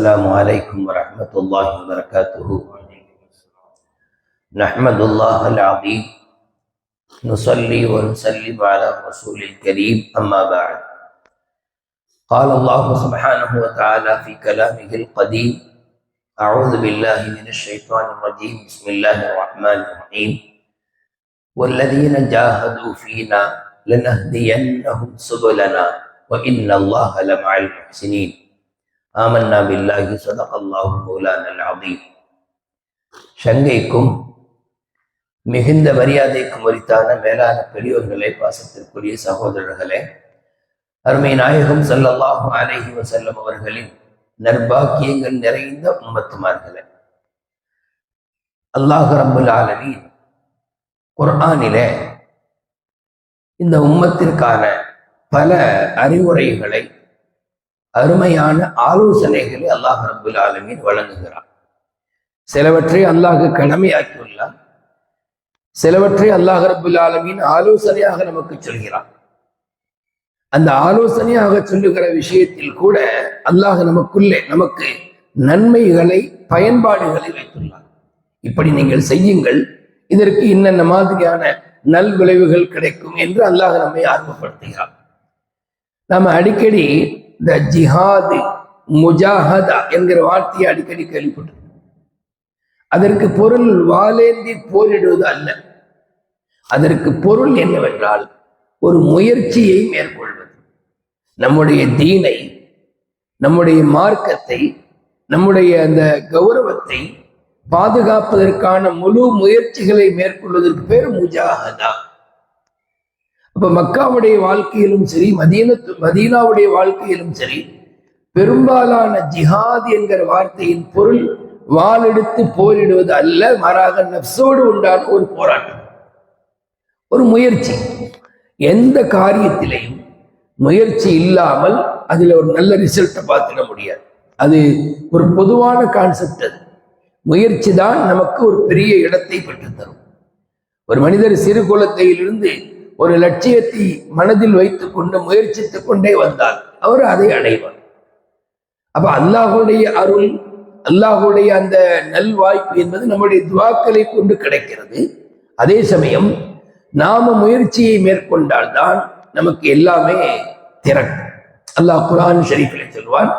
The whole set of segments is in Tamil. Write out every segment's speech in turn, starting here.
السلام عليكم ورحمة الله وبركاته. نحمد الله العظيم. نصلي ونسلم على الرسول الكريم. أما بعد. قال الله سبحانه وتعالى في كلامه القديم أعوذ بالله من الشيطان الرجيم. بسم الله الرحمن الرحيم. والذين جاهدوا فينا لنهدينهم سبلنا وإن الله لمع المحسنين. ஆமன்னா பில்லாஹி சதகல்லாஹு மௌலானல் அதீம் சங்கைக்கும் மிகுந்த மரியாதைக்கும் உரித்தான மேலான பெரியோர்களே பாசத்திற்குரிய சகோதரர்களே அருமை நாயகம் சல்லல்லாஹு அலஹி வசல்லம் அவர்களின் நர்பாக்கியங்கள் நிறைந்த உம்மத்துமார்களே. அல்லாஹு ரபுல் ஆலமி குர்ஆனிலே இந்த உம்மத்திற்கான பல அறிவுரைகளை அருமையான ஆலோசனைகளை அல்லாஹ் ரபுல் ஆலமின் வழங்குகிறான். சிலவற்றை அல்லாஹ் கடமையாக்கியுள்ளார் சிலவற்றை அல்லாஹ் ரபுல் ஆலமின் ஆலோசனையாக நமக்கு சொல்கிறான். அந்த ஆலோசனையாக சொல்லுகிற விஷயத்தில் கூட அல்லாஹ் நமக்குள்ளே நமக்கு நன்மைகளை பயன்பாடுகளை வைத்துள்ளார் இப்படி நீங்கள் செய்யுங்கள். இதற்கு இன்னென்ன மாதிரியான நல் விளைவுகள் கிடைக்கும் என்று அல்லாஹ் நம்மை ஆர்வப்படுத்துகிறார் நாம அடிக்கடி இந்த ஜிஹாது முஜாஹதா என்கிற வார்த்தையை அடிக்கடி கேள்விப்பட்டிருக்கோம் அதற்கு பொருள் வாலேந்தி போரிடுவது அல்ல. அதற்கு பொருள் என்னவென்றால் ஒரு முயற்சியை மேற்கொள்வது. நம்முடைய தீனை நம்முடைய மார்க்கத்தை நம்முடைய அந்த கௌரவத்தை பாதுகாப்பதற்கான முழு முயற்சிகளை மேற்கொள்வதற்கு பேர் முஜாஹதா. அப்ப மக்காவுடைய வாழ்க்கையிலும் சரி மதீனத்து மதீனாவுடைய வாழ்க்கையிலும் சரி பெரும்பாலான ஜிஹாத் என்கிற வார்த்தையின் பொருள் வாளெடுத்து போரிடுவது அல்ல மாறாக நப்சோடு உண்டான ஒரு போராட்டம். ஒரு முயற்சி. எந்த காரியத்திலையும் முயற்சி இல்லாமல் அதுல ஒரு நல்ல ரிசல்ட்டை பார்த்துட முடியாது. அது ஒரு பொதுவான கான்செப்ட் அது. முயற்சி தான் நமக்கு ஒரு பெரிய இடத்தை பெற்றுத்தரும். ஒரு மனிதர் சிறு குலத்தையிலிருந்து ஒரு லட்சியத்தை மனதில் வைத்துக் கொண்டு முயற்சித்துக் கொண்டே வந்தால் அவர் அதை அடைவார். அப்ப அல்லாஹுடைய அருள் அல்லாஹுடைய அந்த நல்வாய்ப்பு என்பது நம்முடைய துவாக்களை கொண்டு கிடைக்கிறது. அதே சமயம் நாம முயற்சியை மேற்கொண்டால் தான் நமக்கு எல்லாமே திறக்கும். அல்லாஹ் குரான் ஷரீஃபில் சொல்வான்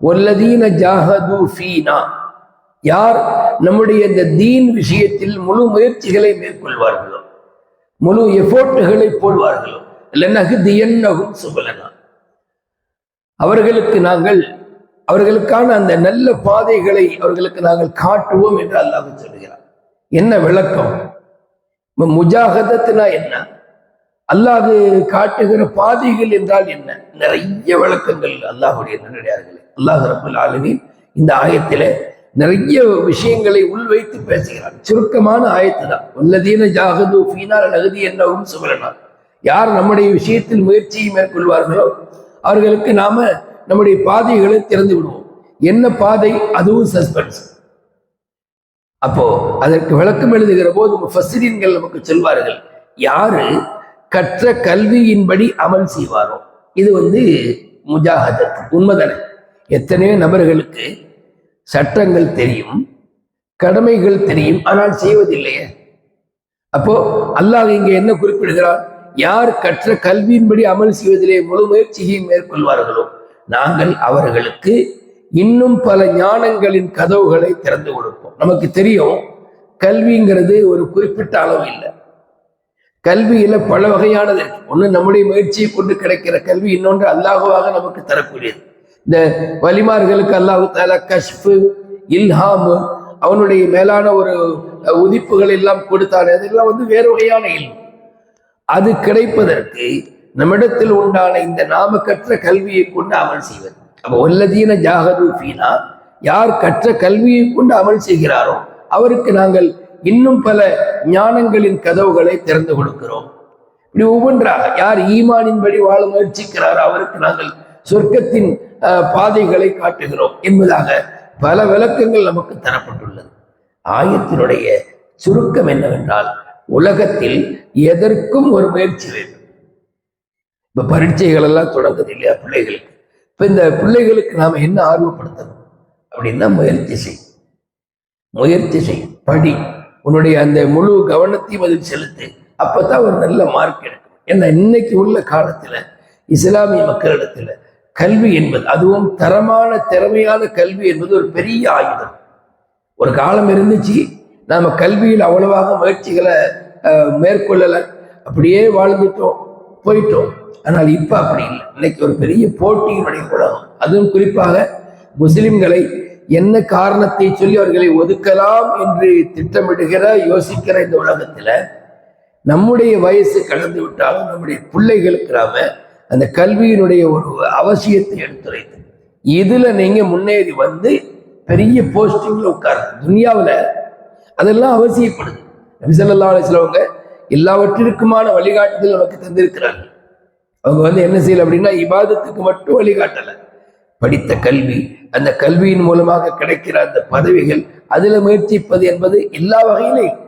ஒல்லதீன ஜாஹது ஃபீனா. யார் நம்முடைய இந்த தீன் விஷயத்தில் முழு முயற்சிகளை மேற்கொள்வார்களோ முழு எஃபோர்ட்டுகளை போடுவார்களோ? இல்லைன்னாக்கு என்னகும் சுபலனா. அவர்களுக்கு நாங்கள் அவர்களுக்கான அந்த நல்ல பாதைகளை அவர்களுக்கு நாங்கள் காட்டுவோம் என்று அல்லாஹ் சொல்கிறார் என்ன விளக்கம்? முஜாகதத்துனா என்ன? அல்லாஹு காட்டுகிற பாதைகள் என்றால் என்ன? நிறைய விளக்கங்கள் அல்லாஹுடைய நல்லடியார்களே அல்லாஹ் ரபுல் ஆலமின் இந்த ஆயத்திலே நிறைய விஷயங்களை உள்வைத்து பேசுகிறார். சுருக்கமான ஆயத்து தான் உள்ளதீன ஜாகது ஃபீனார் நகதி என்னவும் சுமரனா யார் நம்முடைய விஷயத்தில் முயற்சியை மேற்கொள்வார்களோ அவர்களுக்கு நாம நம்முடைய பாதைகளை திறந்து விடுவோம் என்ன பாதை? அதுவும் சஸ்பென்ஸ். அப்போ அதற்கு விளக்கம் எழுதுகிற போது முஃபஸ்ஸிரீன்கள் நமக்கு சொல்வார்கள் யாரு கற்ற கல்வியின்படி அமல் செய்வாரோ? இது வந்து முஜாஹதத் உண்மைதானே? எத்தனையோ நபர்களுக்கு சட்டங்கள் தெரியும் கடமைகள் தெரியும் ஆனால் செய்வதில்லையே. அப்போ அல்லாஹ் இங்கே என்ன குறிப்பிடுகிறார் யார் கற்ற கல்வியின்படி அமல் செய்வதிலே முழு முயற்சியை மேற்கொள்வார்களோ நாங்கள் அவர்களுக்கு இன்னும் பல ஞானங்களின் கதவுகளை திறந்து கொடுப்போம். நமக்கு தெரியும் கல்விங்கிறது ஒரு குறிப்பிட்ட அளவு இல்லை. கல்வியில பல வகையானது இருக்கு. நம்முடைய முயற்சியை கொண்டு கிடைக்கிற கல்வி இன்னொன்று அல்லாஹுவாக நமக்கு தரக்கூடியது. இந்த வலிமார்களுக்கு அல்லாஹு தாலா கஷ்பு இல்ஹாமு அவனுடைய மேலான ஒரு உதிப்புகள் எல்லாம் கொடுத்தானே அதெல்லாம் வந்து வேறு வகையான இல். அது கிடைப்பதற்கு நம்மிடத்தில் உண்டான இந்த நாம கற்ற கல்வியை கொண்டு அமல் செய்வது. அப்போ ஒல்லதீன ஜாகதூஃபினா யார் கற்ற கல்வியை கொண்டு அமல் செய்கிறாரோ அவருக்கு நாங்கள் இன்னும் பல ஞானங்களின் கதவுகளை திறந்து கொடுக்கிறோம். இப்படி ஒவ்வொன்றாக யார் ஈமானின்படி வாழ முயற்சிக்கிறாரோ அவருக்கு நாங்கள் சொர்க்கத்தின் பாதைகளை காட்டுகிறோம் என்பதாக பல விளக்கங்கள் நமக்கு தரப்பட்டுள்ளது. ஆயத்தினுடைய சுருக்கம் என்னவென்றால் உலகத்தில் எதற்கும் ஒரு முயற்சி வேண்டும். இப்ப பரீட்சைகள் எல்லாம் தொடங்குது இல்லையா பிள்ளைகளுக்கு? இப்ப இந்த பிள்ளைகளுக்கு நாம என்ன ஆர்வப்படுத்தணும்? அப்படின்னா முயற்சி செய். முயற்சி செய். படி. உன்னுடைய அந்த முழு கவனத்தையும் அதில் செலுத்து. அப்பதான் ஒரு நல்ல மார்க் எடுக்கும். ஏன்னா இன்னைக்கு உள்ள காலத்துல இஸ்லாமிய மக்களிடத்துல கல்வி என்பது அதுவும் தரமான திறமையான கல்வி என்பது ஒரு பெரிய ஆயுதம். ஒரு காலம் இருந்துச்சு நாம் கல்வியில் அவ்வளவாக முயற்சிகளை மேற்கொள்ளலை. அப்படியே வாழ்ந்துட்டோம் போயிட்டோம். ஆனால் இப்போ அப்படி இல்லை. இன்னைக்கு ஒரு பெரிய போட்டியினுடைய உலகம். அதுவும் குறிப்பாக முஸ்லிம்களை என்ன காரணத்தை சொல்லி அவர்களை ஒதுக்கலாம் என்று திட்டமிடுகிற யோசிக்கிற இந்த உலகத்தில் நம்முடைய வயசு கடந்து விட்டாலும் நம்முடைய பிள்ளைகளுக்கு நாம அந்த கல்வியினுடைய ஒரு அவசியத்தை எடுத்துரைத்து இதுல நீங்க முன்னேறி வந்து பெரிய போஸ்டிங்ல உட்காரு துனியாவில் அதெல்லாம் அவசியப்படுது. நபிசல்லா சிலவங்க எல்லாவற்றிற்குமான வழிகாட்டுதல் நமக்கு தந்திருக்கிறார்கள். அவங்க வந்து என்ன செய்யல அப்படின்னா இபாதத்துக்கு மட்டும் வழிகாட்டல. படித்த கல்வி அந்த கல்வியின் மூலமாக கிடைக்கிற அந்த பதவிகள் அதுல முயற்சிப்பது என்பது எல்லா வகையிலையும்.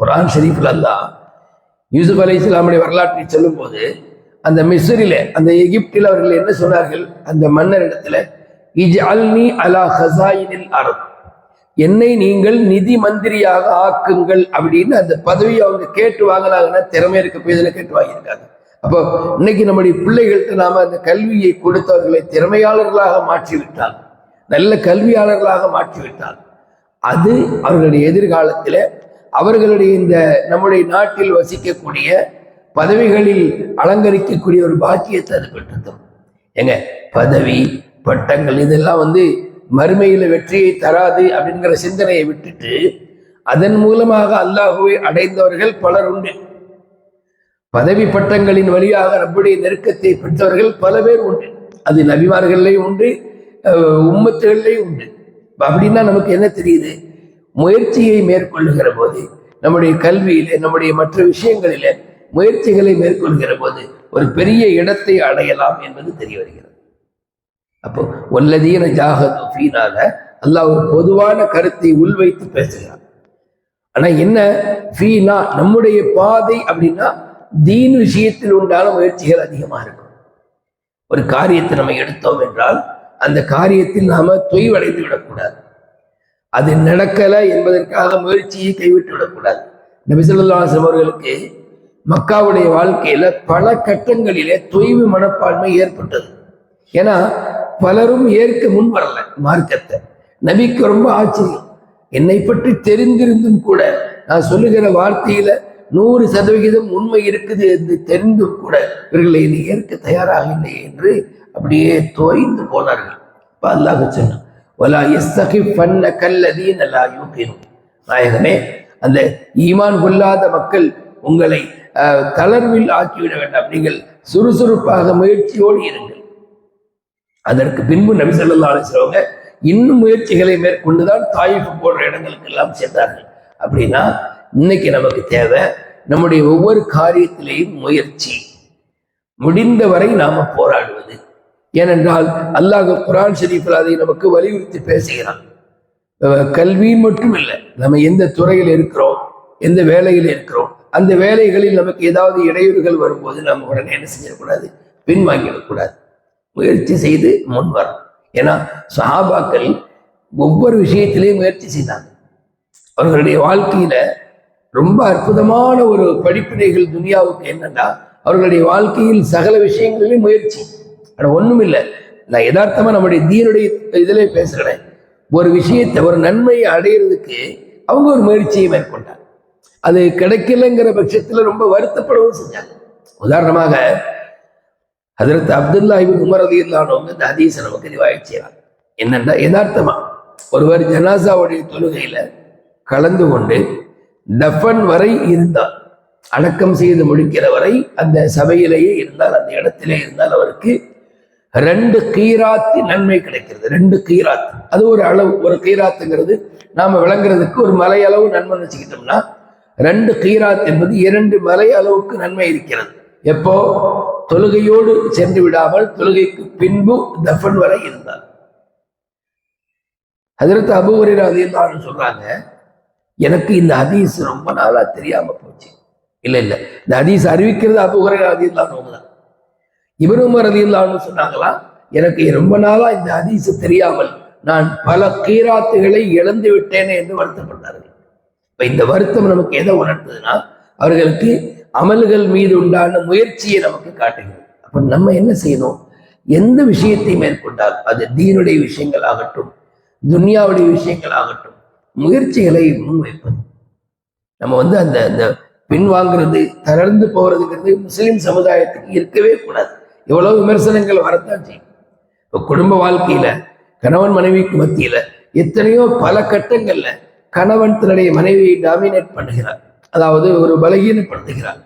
குரான் ஷரீஃபில் அல்லாஹ் யூசுப் அலி இஸ்லாமுடைய வரலாற்றை சொல்லும்போது அந்த மிஸ்ரில அந்த எகிப்தில் அவர்கள் என்ன சொன்னார்கள்? அந்த மன்னரிடத்துல இஜ்அல்னி அலா ஹசாயினில் அறம் என்னை நீங்கள் நிதி மந்திரியாக ஆக்குங்கள் அப்படின்னு அந்த பதவியை அவங்க கேட்டு வாங்கினாங்கன்னா திறமை இருக்க போய் இதில் கேட்டு வாங்கியிருக்காங்க. அப்போ இன்னைக்கு நம்முடைய பிள்ளைகளுக்கு நாம அந்த கல்வியை கொடுத்தவர்களை திறமையாளர்களாக மாற்றிவிட்டால் நல்ல கல்வியாளர்களாக மாற்றிவிட்டால் அது அவர்களுடைய எதிர்காலத்தில் அவர்களுடைய இந்த நம்முடைய நாட்டில் வசிக்கக்கூடிய பதவிகளில் அலங்கரிக்கக்கூடிய ஒரு பாக்கியத்தை அது பெற்றுத்தரும். ஏங்க பதவி பட்டங்கள் இதெல்லாம் வந்து மறுமையில வெற்றியை தராது அப்படிங்கிற சிந்தனையை விட்டுட்டு அதன் மூலமாக அல்லாஹுவை அடைந்தவர்கள் பலர் உண்டு. பதவி பட்டங்களின் வழியாக ரப்புடைய நெருக்கத்தை பெற்றவர்கள் பல பேர் உண்டு. அது நபிமார்கள்லையும் உண்டு அஹ் உம்மத்துகள்லையும் உண்டு. அப்படின்னா நமக்கு என்ன தெரியுது? முயற்சியை மேற்கொள்ளுகிற போது நம்முடைய கல்வியில நம்முடைய மற்ற விஷயங்களில முயற்சிகளை மேற்கொள்கிற போது ஒரு பெரிய இடத்தை அடையலாம் என்பது தெரிய வருகிறது. அப்போ ஒல்லதீன ஜாகது ஃபீனால அல்லாஹ் ஒரு பொதுவான கருத்தை உள்வைத்து பேசுகிறார் ஆனா என்ன ஃபீனா நம்முடைய பாதை அப்படின்னா தீன் விஷயத்தில் உண்டான முயற்சிகள் அதிகமாக இருக்கும். ஒரு காரியத்தை நம்ம எடுத்தோம் என்றால் அந்த காரியத்தில் நாம தொய்வடைந்து விடக்கூடாது. அது நடக்கல என்பதற்காக முயற்சியை கைவிட்டு விடக்கூடாது. நபிசல்லாசம் அவர்களுக்கு மக்காவுடைய வாழ்க்கையில பல கட்டங்களிலே தொய்வு மனப்பான்மை ஏற்பட்டது. ஏன்னா பலரும் ஏற்க முன் வரல மார்க்கத்தை. நபிக்கு ரொம்ப ஆச்சரியம். என்னை பற்றி தெரிந்திருந்தும் கூட நான் சொல்லுகிற வார்த்தையில நூறு சதவிகிதம் உண்மை இருக்குது என்று தெரிந்தும் கூட இவர்களை என்னை ஏற்க தயாராக இல்லை என்று அப்படியே தோய்ந்து போனார்கள். இப்ப அல்லாஹ் சொன்னான் வலா எஸ்தகி பண்ண கல்லதீன் அல்லா யூக்கினும் நாயகனே அந்த ஈமான் கொள்ளாத மக்கள் உங்களை தளர்வில் ஆக்கிவிட வேண்டாம். நீங்கள் சுறுசுறுப்பாக முயற்சியோடு இருங்கள். அதற்கு பின்பு நபிசல்லா ஸல்லல்லாஹு இன்னும் முயற்சிகளை மேற்கொண்டுதான் தாயிஃப் போன்ற இடங்களுக்கு எல்லாம் சென்றார்கள். அப்படின்னா இன்னைக்கு நமக்கு தேவை நம்முடைய ஒவ்வொரு காரியத்திலேயும் முயற்சி. முடிந்தவரை நாம போராடுவது. ஏனென்றால் அல்லாஹ் குரான் ஷெரீஃபில் அதை நமக்கு வலியுறுத்தி பேசுகிறான். கல்வி மட்டும் இல்லை நம்ம எந்த துறையில் இருக்கிறோம் எந்த வேலையில் இருக்கிறோம் அந்த வேலைகளில் நமக்கு ஏதாவது இடையூறுகள் வரும்போது நம்ம உடனே என்ன செஞ்சிடக்கூடாது பின்வாங்கிடக்கூடாது. முயற்சி செய்து முன் வரணும். ஏன்னா சஹாபாக்கள் ஒவ்வொரு விஷயத்திலையும் முயற்சி செய்தாங்க. அவர்களுடைய வாழ்க்கையில ரொம்ப அற்புதமான ஒரு படிப்பினைகள் துனியாவுக்கு என்னன்னா அவர்களுடைய வாழ்க்கையில் சகல விஷயங்களிலும் முயற்சி. ஆனா ஒன்றும் இல்லை நான் யதார்த்தமாக நம்முடைய தீனுடைய இதிலே பேசுகிறேன் ஒரு விஷயத்தை ஒரு நன்மையை அடையிறதுக்கு அவங்க ஒரு முயற்சியை மேற்கொண்டாங்க. அது கிடைக்கலங்கிற பட்சத்துல ரொம்ப வருத்தப்படவும் செஞ்சாங்க. உதாரணமாக அதற்கு அப்துல்லா இபின் உமர் அலி இல்லானவங்க இந்த ஹதீஸை நமக்கு ரிவாயத் செய்யறாங்க என்னன்னா யதார்த்தமா ஒருவர் ஜனாசாவுடைய தொழுகையில கலந்து கொண்டு டஃபன் வரை இருந்தார். அடக்கம் செய்து முடிக்கிற வரை அந்த சபையிலேயே இருந்தால் அந்த இடத்திலே இருந்தால் அவருக்கு ரெண்டு கீராத்தி நன்மை கிடைக்கிறது. ரெண்டு கீராத் அது ஒரு அளவு. ஒரு கீராத்துங்கிறது நாம விளங்குறதுக்கு ஒரு மலை அளவு நன்மை வச்சுக்கிட்டோம்னா ரெண்டு கீராத் என்பது இரண்டு மலை அளவுக்கு நன்மை இருக்கிறது. எப்போ? தொழுகையோடு சென்று விடாமல் தொழுகைக்கு பின்பு தஃபன் வரை இருந்தார் அதிர்த்து அபுவரில் அதிகாரம் சொல்றாங்க எனக்கு இந்த ஹதீஸ் ரொம்ப நாளா தெரியாம போச்சு. இல்ல இல்ல. இந்த ஹதீஸ் அறிவிக்கிறது அபுஹுரைரா அதிகாரம் தான். இப்னு உமர் சொன்னாங்களா எனக்கு ரொம்ப நாளா இந்த ஹதீஸ் தெரியாமல் நான் பல கீராத்துகளை இழந்து விட்டேனே என்று வருத்தப்பட்டார்கள். இப்ப இந்த வருத்தம் நமக்கு எதை உணர்த்துதுன்னா அவர்களுக்கு அமல்கள் மீது உண்டான முயற்சியை நமக்கு காட்டுகிறது. அப்ப நம்ம என்ன செய்யணும்? எந்த விஷயத்தை மேற்கொண்டால் அது தீனுடைய விஷயங்கள் ஆகட்டும் துன்யாவுடைய விஷயங்கள் ஆகட்டும் முயற்சிகளை முன்வைப்பது நம்ம வந்து அந்த அந்த பின்வாங்கிறது தளர்ந்து போறதுங்கிறது முஸ்லிம் சமுதாயத்துக்கு இருக்கவே கூடாது. எவ்வளவு விமர்சனங்கள் வரத்தான் செய்யும். இப்போ குடும்ப வாழ்க்கையில கணவன் மனைவிக்கு மத்தியில எத்தனையோ பல கட்டங்கள்ல கணவன் தன்னுடைய மனைவியை டாமினேட் பண்ணுகிறார். அதாவது ஒரு பலகீனப்படுத்துகிறார்.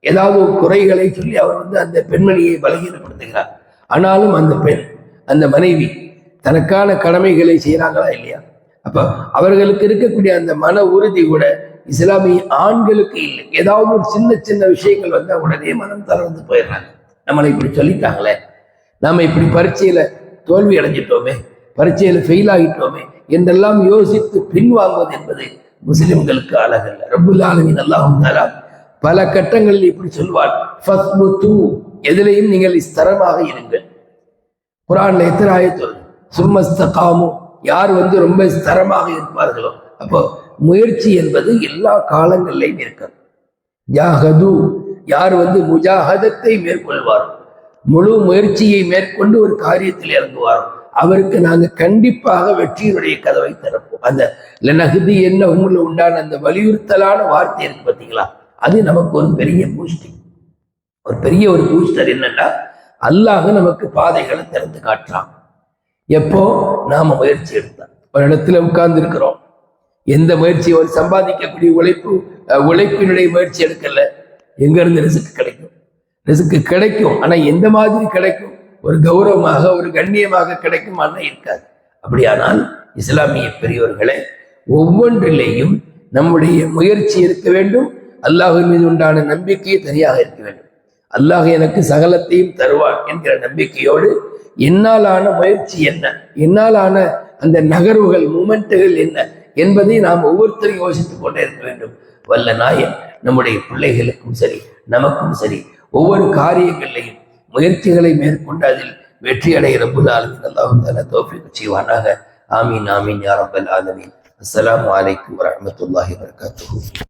ஏதாவது ஒரு குறைகளை சொல்லி அவர் வந்து அந்த பெண்மணியை பலகீனப்படுத்துகிறார். ஆனாலும் அந்த பெண் அந்த மனைவி தனக்கான கடமைகளை செய்யறாங்களா இல்லையா? அப்போ அவர்களுக்கு இருக்கக்கூடிய அந்த மன உறுதி கூட இஸ்லாமிய ஆண்களுக்கு இல்லை. ஏதாவது ஒரு சின்ன சின்ன விஷயங்கள் வந்தா உடனே மனம் தளர்ந்து போயிடுறாங்க. நம்மளை இப்படி சொல்லிட்டாங்களே. நாம இப்படி பரீட்சையில் தோல்வி அடைஞ்சிட்டோமே பரீட்சையில ஃபெயில் ஆகிட்டோமே என்றெல்லாம் யோசித்து பின்வாங்குவது என்பது முஸ்லிம்களுக்கு அழகல்ல. ரப்புல் ஆலமின் அல்லாஹும் பல கட்டங்களில் இப்படி சொல்வார். எதிலையும் நீங்கள் ஸ்தரமாக இருங்கள். குரான்ல எத்தனை ஆயத்து சும்மஸ்தகாமு யார் வந்து ரொம்ப ஸ்தரமாக இருப்பார்களோ. அப்போ முயற்சி என்பது எல்லா காலங்களிலையும் இருக்கிறது ஜாகது யார் வந்து முஜாகதத்தை மேற்கொள்வாரோ. முழு முயற்சியை மேற்கொண்டு ஒரு காரியத்தில் இறங்குவாரோ. அவருக்கு நாங்க கண்டிப்பாக வெற்றியினுடைய கதவை திறப்போம். அந்த லனகுதி என்ன உங்களை உண்டான அந்த வலியுறுத்தலான வார்த்தை இருக்கு பார்த்தீங்களா? அது நமக்கு ஒரு பெரிய பூஸ்டிங் ஒரு பெரிய ஒரு பூஸ்டர் என்னன்னா அல்லாஹ் நமக்கு பாதைகளை திறந்து காட்டுறான். எப்போ? நாம முயற்சி எடுத்தோம் ஒரு இடத்துல உட்கார்ந்து இருக்கிறோம் எந்த முயற்சி? ஒரு சம்பாதிக்கக்கூடிய உழைப்பு அஹ், உழைப்பினுடைய முயற்சி எடுக்கல. எங்க இருந்து ரிசுக்கு கிடைக்கும்? ரிசுக்கு கிடைக்கும். ஆனா எந்த மாதிரி கிடைக்கும்? ஒரு கௌரவமாக ஒரு கண்ணியமாக கிடைக்கும் அண்ணன் இருக்காது. அப்படியானால் இஸ்லாமிய பெரியவர்களை ஒவ்வொன்றிலேயும் நம்முடைய முயற்சி இருக்க வேண்டும் அல்லாஹின் மீது உண்டான நம்பிக்கை தனியாக இருக்க வேண்டும். அல்லாஹ் எனக்கு சகலத்தையும் தருவான் என்கிற நம்பிக்கையோடு என்னாலான முயற்சி என்ன என்னாலான அந்த நகர்வுகள் மூமெண்ட்டுகள் என்ன என்பதை நாம் ஒவ்வொருத்தரும் யோசித்துக் கொண்டே இருக்க வேண்டும். வல்ல நாயன் நம்முடைய பிள்ளைகளுக்கும் சரி நமக்கும் சரி ஒவ்வொரு காரியங்களையும் முயற்சிகளை மேற்கொண்டு அதில் வெற்றி அடைய ரப்புல் ஆலமின் அல்லாஹு தாலா தோஃபிக் செய்வானாக. ஆமீன் ஆமீன் யா ரப்பல் ஆலமீன். அஸ்லாம் வலைக்கம் வரமத்துல்லாஹி வரகாத்து